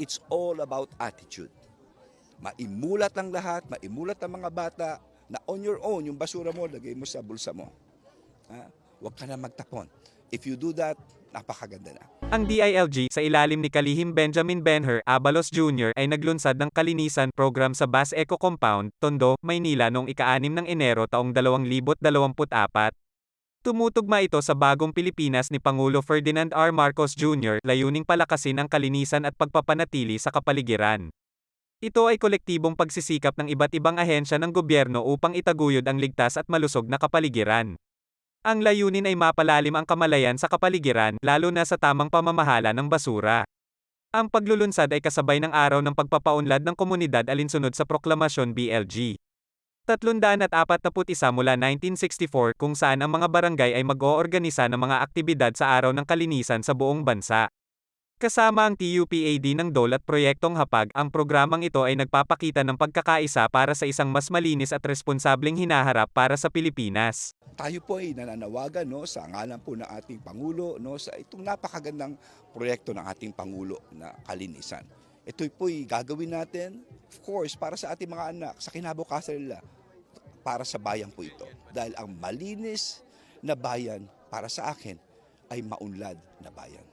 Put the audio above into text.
it's all about attitude. Maimulat ang lahat, maimulat ang mga bata na on your own, yung basura mo, lagay mo sa bulsa mo. Ha? Huwag ka na magtapon. If you do that, napakaganda na. Ang DILG sa ilalim ni Kalihim Benjamin Benher Abalos Jr. ay naglunsad ng kalinisan program sa Bas Eco Compound, Tondo, Maynila noong ika-6 ng Enero taong 2024. Tumutugma ito sa bagong Pilipinas ni Pangulo Ferdinand R. Marcos Jr. layuning palakasin ang kalinisan at pagpapanatili sa kapaligiran. Ito ay kolektibong pagsisikap ng iba't ibang ahensya ng gobyerno upang itaguyod ang ligtas at malusog na kapaligiran. Ang layunin ay mapalalim ang kamalayan sa kapaligiran, lalo na sa tamang pamamahala ng basura. Ang paglulunsad ay kasabay ng araw ng pagpapaunlad ng komunidad alinsunod sa Proklamasyon BLG. 341 mula 1964 kung saan ang mga barangay ay mag-oorganisa ng mga aktibidad sa araw ng kalinisan sa buong bansa. Kasama ang TUPAD ng DOL at Proyektong Hapag, ang programang ito ay nagpapakita ng pagkakaisa para sa isang mas malinis at responsableng hinaharap para sa Pilipinas. Tayo po ay nananawagan no, sa ngalan po ng ating Pangulo no, sa itong napakagandang proyekto ng ating Pangulo na kalinisan. Ito po'y gagawin natin, of course, para sa ating mga anak, sa kinabukasan nila, para sa bayan po ito. Dahil ang malinis na bayan para sa akin ay maunlad na bayan.